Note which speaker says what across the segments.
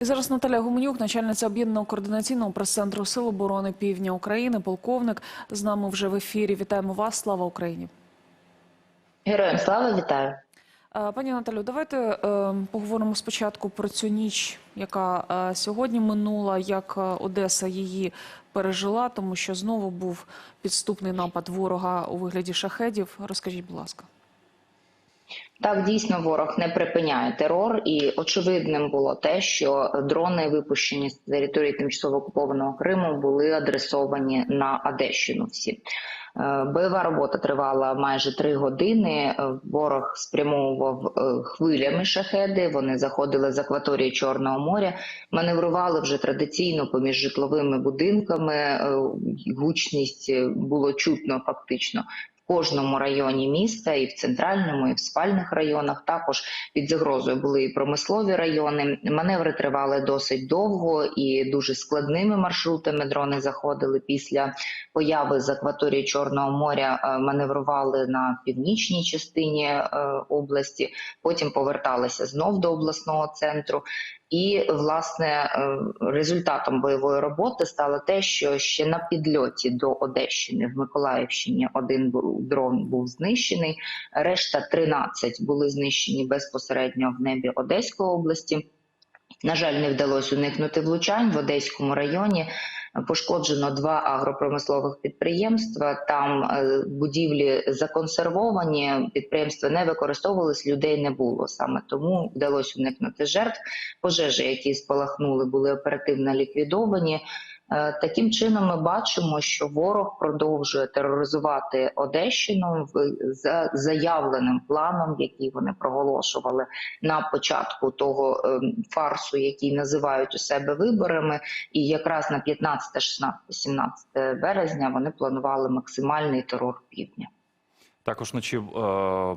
Speaker 1: І зараз Наталя Гуменюк, начальниця об'єднаного координаційного прес-центру Сил оборони Півдня України, полковник з нами вже в ефірі. Вітаємо вас. Слава Україні.
Speaker 2: Героям слава вітаю.
Speaker 1: Е, Пані Наталю, давайте е, поговоримо спочатку про цю ніч, яка е, сьогодні минула, як Одеса її пережила, тому що знову був підступний напад ворога у вигляді шахедів. Розкажіть, будь ласка.
Speaker 2: Так, дійсно, ворог не припиняє терор, і очевидним було те, що дрони, випущені з території тимчасово окупованого Криму, були адресовані на Одещину. Всі Е, бойова робота тривала майже три години. Ворог спрямовував е, хвилями шахеди. Вони заходили з акваторії Чорного моря, маневрували вже традиційно поміж житловими будинками. Е, Гучність було чутно фактично кожному районі міста, і в центральному, і в спальних районах. Також під загрозою були і промислові райони. Маневри тривали досить довго і дуже складними маршрутами. Дрони заходили після появи з акваторії Чорного моря. е, Маневрували на північній частині е, області, потім поверталися знов до обласного центру. І власне е, результатом бойової роботи стало те, що ще на підльоті до Одещини в Миколаївщині один дрон був знищений, решта 13 були знищені безпосередньо в небі Одеської області. На жаль, не вдалося уникнути влучань в Одеському районі. Пошкоджено два агропромислових підприємства. Там е, будівлі законсервовані, підприємства не використовувались, людей не було. Саме тому вдалося уникнути жертв. Пожежі, які спалахнули, були оперативно ліквідовані. Е, Таким чином, ми бачимо, що ворог продовжує тероризувати Одещину за заявленим планом, який вони проголошували на початку того ем, фарсу, який називають у себе виборами. І якраз на 15, 16, 17 березня вони планували максимальний терор півдня.
Speaker 3: Також вночі е,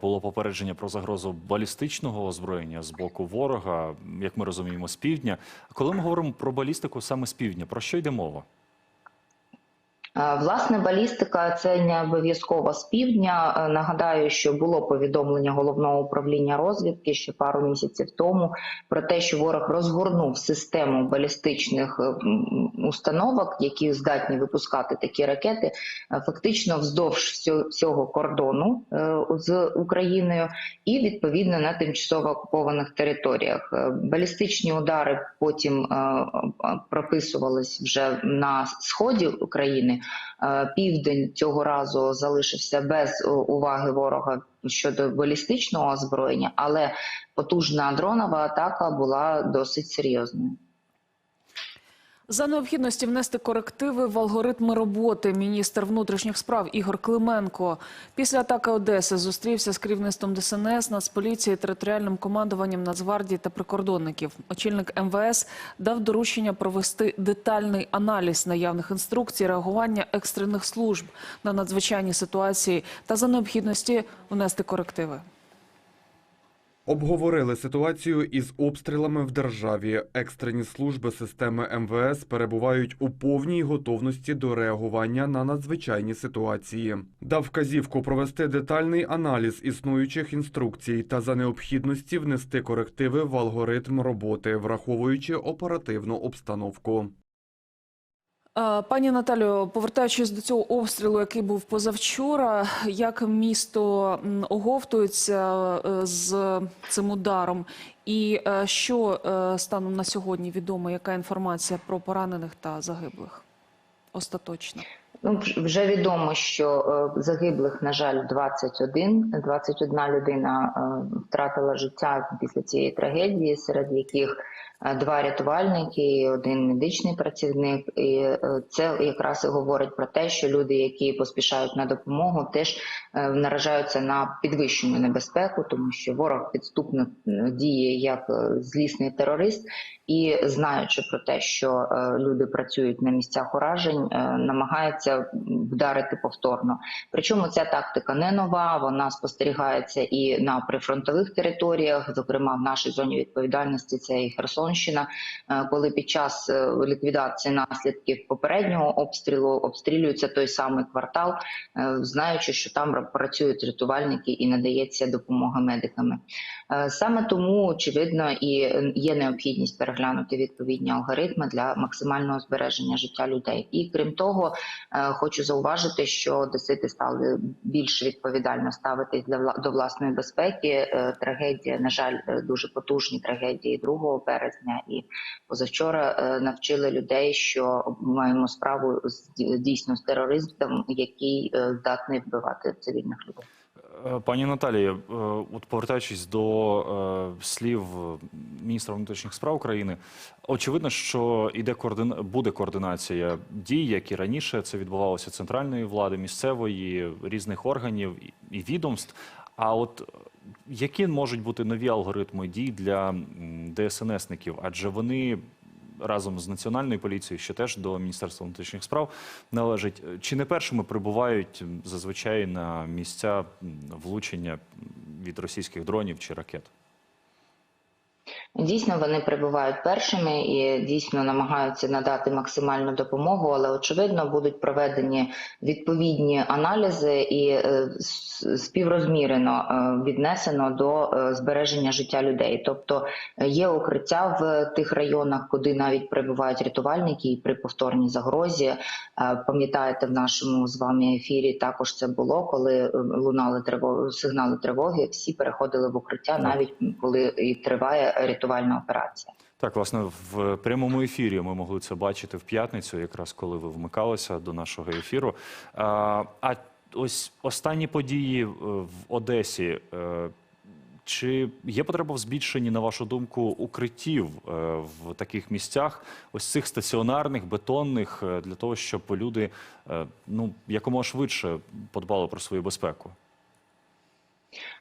Speaker 3: було попередження про загрозу балістичного озброєння з боку ворога, як ми розуміємо, з півдня. Коли ми говоримо про балістику саме з півдня, про що йде мова?
Speaker 2: Е, Власне, балістика це не обов'язково з півдня. Е, Нагадаю, що було повідомлення головного управління розвідки ще пару місяців тому про те, що ворог розгорнув систему балістичних е, установок, які здатні випускати такі ракети, фактично вздовж всьо- всього кордону з Україною і відповідно на тимчасово окупованих територіях. Балістичні удари потім прописувались вже на сході України. Е, Південь цього разу залишився без е, уваги ворога щодо балістичного озброєння, але потужна дронова атака була досить серйозною.
Speaker 1: За необхідності внести корективи в алгоритми роботи міністр внутрішніх справ Ігор Клименко після атаки Одеси зустрівся з керівництвом ДСНС, Нацполіції, територіальним командуванням Нацгвардії та прикордонників. Очільник МВС дав доручення провести детальний аналіз наявних інструкцій реагування екстрених служб на надзвичайні ситуації та за необхідності внести корективи.
Speaker 4: Обговорили ситуацію із обстрілами в державі. Екстрені служби системи МВС перебувають у повній готовності до реагування на надзвичайні ситуації. Дав вказівку провести детальний аналіз існуючих інструкцій та за необхідності внести корективи в алгоритм роботи, враховуючи оперативну обстановку.
Speaker 1: Е, Пані Наталю, повертаючись до цього обстрілу, який був позавчора, як місто оговтується е, з цим ударом, і е, що станом на сьогодні відомо, яка інформація про поранених та загиблих? Остаточно.
Speaker 2: Ну, вже відомо, що е, загиблих, на жаль, 21. 21 людина е, втратила життя після цієї трагедії, серед яких е, два рятувальники один медичний працівник. І це якраз і говорить про те, що люди, які поспішають на допомогу, теж наражаються на підвищену небезпеку, тому що ворог підступно діє як злісний терорист, і знаючи про те, що е, люди працюють на місцях уражень, е, намагаються вдарити повторно. Причому ця тактика не нова, вона спостерігається і на прифронтових територіях, зокрема в нашій зоні відповідальності, це і Херсонщина, е, коли під час ліквідації наслідків попереднього обстрілу обстрілюється той самий квартал, знаючи, що там працюють рятувальники і надається допомога медиками. Е, Саме тому очевидно і є необхідність переглянути відповідні алгоритми для максимального збереження життя людей. І крім того, е, хочу зауважити, що одесити стали більш відповідально ставитись до власної безпеки. Е, Трагедія, на жаль, е, дуже потужні трагедії 2 березня і позавчора е, навчили людей, що маємо справу з дійсно з терористом, який е, здатний вбивати цивільних людей.
Speaker 3: Е, Пані Наталія, е, от повертаючись до е, слів міністра внутрішніх справ України, очевидно, що іде координа... буде координація дій, як і раніше це відбувалося центральної влади, місцевої, різних органів і- відомств. А от які можуть бути нові алгоритми дій для ДСНСників? Адже вони разом з національною поліцією, що теж до Міністерства внутрішніх справ належить, чи не першими прибувають зазвичай на місця влучення від російських дронів чи ракет?
Speaker 2: Дійсно, вони прибувають першими і дійсно намагаються надати максимальну допомогу, але очевидно будуть проведені відповідні аналізи і е, співрозмірено е, віднесено до е, збереження життя людей. Тобто є укриття в тих районах, куди навіть прибувають рятувальники, і при повторній загрозі. Пам'ятаєте, в нашому з вами ефірі також це було, коли лунали тривоги, сигнали тривоги. Всі переходили в укриття, навіть коли і триває рятувальна операція.
Speaker 3: Так, власне, в прямому ефірі ми могли це бачити в п'ятницю, якраз коли ви вмикалися до нашого ефіру. А, ось останні події е, в Одесі. е, Чи є потреба в збільшенні, на вашу думку, укриттів е, в таких місцях, ось цих стаціонарних, бетонних, для того, щоб люди ну якомога швидше подбали про свою безпеку?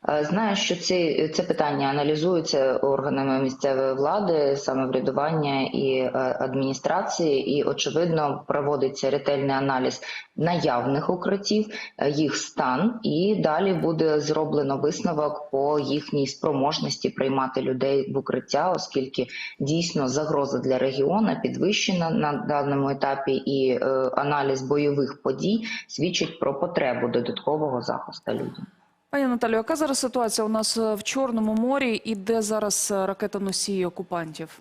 Speaker 2: Е, Знаю, що ці, це питання аналізується органами місцевої влади, самоврядування і е, адміністрації, і очевидно проводиться ретельний аналіз наявних укриттів, е, їх стан, і далі буде зроблено висновок по їхній спроможності приймати людей в укриття, оскільки дійсно загроза для регіону підвищена на даному етапі, і аналіз бойових подій свідчить про потребу додаткового захисту людей.
Speaker 1: Пані Наталю, яка зараз ситуація у нас е, в Чорному морі і де зараз ракета ракетоносії окупантів?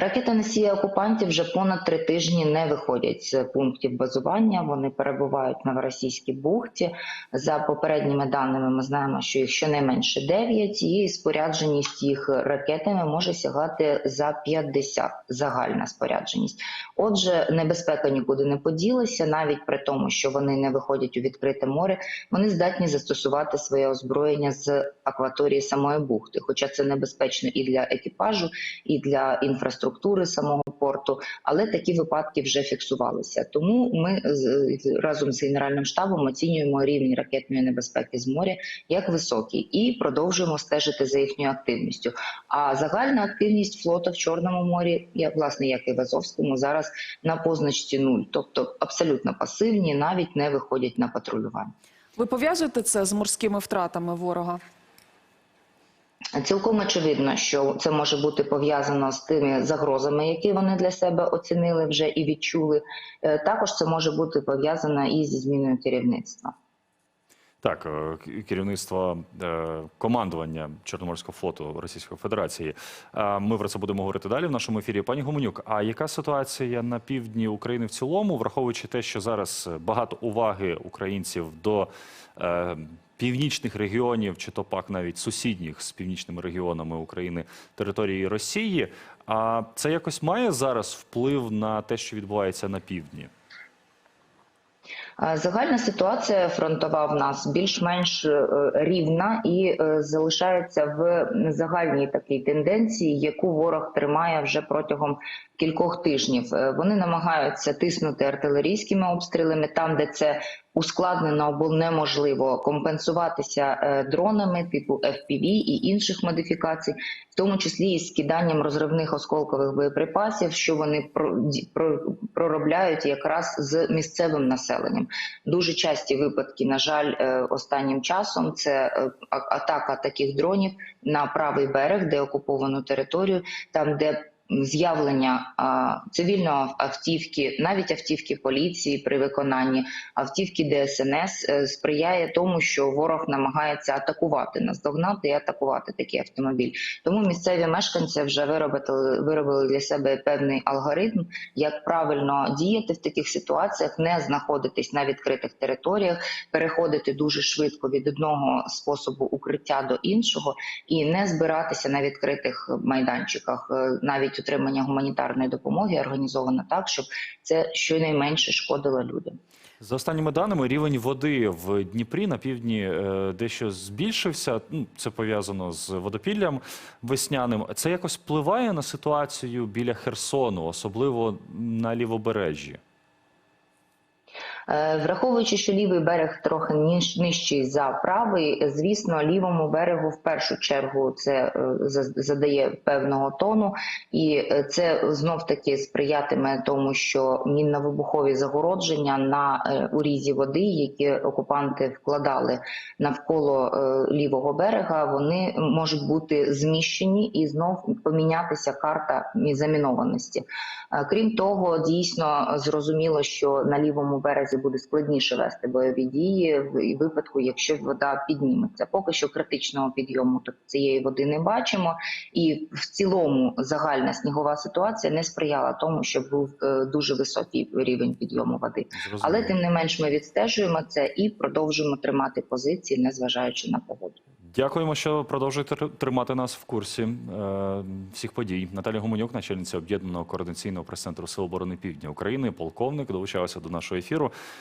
Speaker 2: Ракетоносії окупантів вже понад три тижні не виходять з пунктів базування. Вони перебувають на Російській бухті. За попередніми даними, ми знаємо, що їх щонайменше 9, і спорядженість їх ракетами може сягати за 50 загальна спорядженість. Отже, небезпека нікуди не поділася, навіть при тому, що вони не виходять у відкрите море. Вони здатні застосувати своє озброєння з акваторії самої бухти, хоча це небезпечно і для екіпажу, і для інфраструктури самого порту, але такі випадки вже фіксувалися. Тому ми разом з генеральним штабом оцінюємо рівень ракетної небезпеки з моря як високий і продовжуємо стежити за їхньою активністю. А загальна активність флоту в Чорному морі, як власне як і в Азовському, зараз на позначці нуль, тобто абсолютно пасивні, навіть не виходять на патрулювання.
Speaker 1: Ви пов'язуєте це з морськими втратами ворога?
Speaker 2: Цілком очевидно, що це може бути пов'язано з тими загрозами, які вони для себе оцінили вже і відчули. Е, Також це може бути пов'язано і зі зміною керівництва.
Speaker 3: Так, е, керівництво е, командування Чорноморського флоту Російської Федерації. Ми про це будемо говорити далі в нашому ефірі. Пані Гуменюк, а яка ситуація на півдні України в цілому, враховуючи те, що зараз багато уваги українців до північних регіонів, чи то пак навіть сусідніх з північними регіонами України території Росії? А це якось має зараз вплив на те, що відбувається на півдні?
Speaker 2: Загальна ситуація фронтова в нас більш-менш е, рівна і е, залишається в загальній такій тенденції, яку ворог тримає вже протягом кількох тижнів. Е, Вони намагаються тиснути артилерійськими обстрілами там, де це ускладнено або неможливо компенсуватися е, дронами типу FPV і інших модифікацій, в тому числі і скиданням розривних осколкових боєприпасів, що вони про- проробляють якраз з місцевим населенням. Дуже часті випадки, на жаль, е, останнім часом це е, атака таких дронів на правий берег, де окуповану територію, там де з'явлення цивільної автівки, навіть автівки поліції при виконанні автівки ДСНС е, сприяє тому, що ворог намагається атакувати, наздогнати і атакувати такий автомобіль. Тому місцеві мешканці вже виробили, виробили для себе певний алгоритм, як правильно діяти в таких ситуаціях, не знаходитись на відкритих територіях, переходити дуже швидко від одного способу укриття до іншого і не збиратися на відкритих майданчиках. Е, Навіть отримання гуманітарної допомоги організовано так, щоб це щонайменше шкодило людям.
Speaker 3: За останніми даними, рівень води в Дніпрі на півдні е, дещо збільшився. Ну, Це пов'язано з водопіллям весняним. Це якось впливає на ситуацію біля Херсону, особливо на лівобережжі.
Speaker 2: Е, Враховуючи, що лівий берег трохи нижчий за правий, звісно, лівому берегу в першу чергу це е, задає певного тону, і е, це знов таки сприятиме тому, що мінно-вибухові загородження на урізі води, які окупанти вкладали навколо лівого берега, вони можуть бути зміщені і знов помінятися карта замінованості. Крім того, дійсно зрозуміло, що на лівому березі буде складніше вести бойові дії в випадку, якщо вода підніметься. Поки що критичного підйому тут цієї води не бачимо, і в цілому загальна снігова ситуація не сприяла тому, щоб був е, дуже високий рівень підйому води.
Speaker 3: Зрозуміло.
Speaker 2: Але тим не менш ми відстежуємо це і продовжуємо тримати позиції, незважаючи на погоду.
Speaker 3: Дякуємо, що продовжуєте тримати нас в курсі е, всіх подій. Наталя Гуменюк, начальниця об'єднаного координаційного прес-центру Сил оборони Півдня України, полковник, долучалася до нашого ефіру.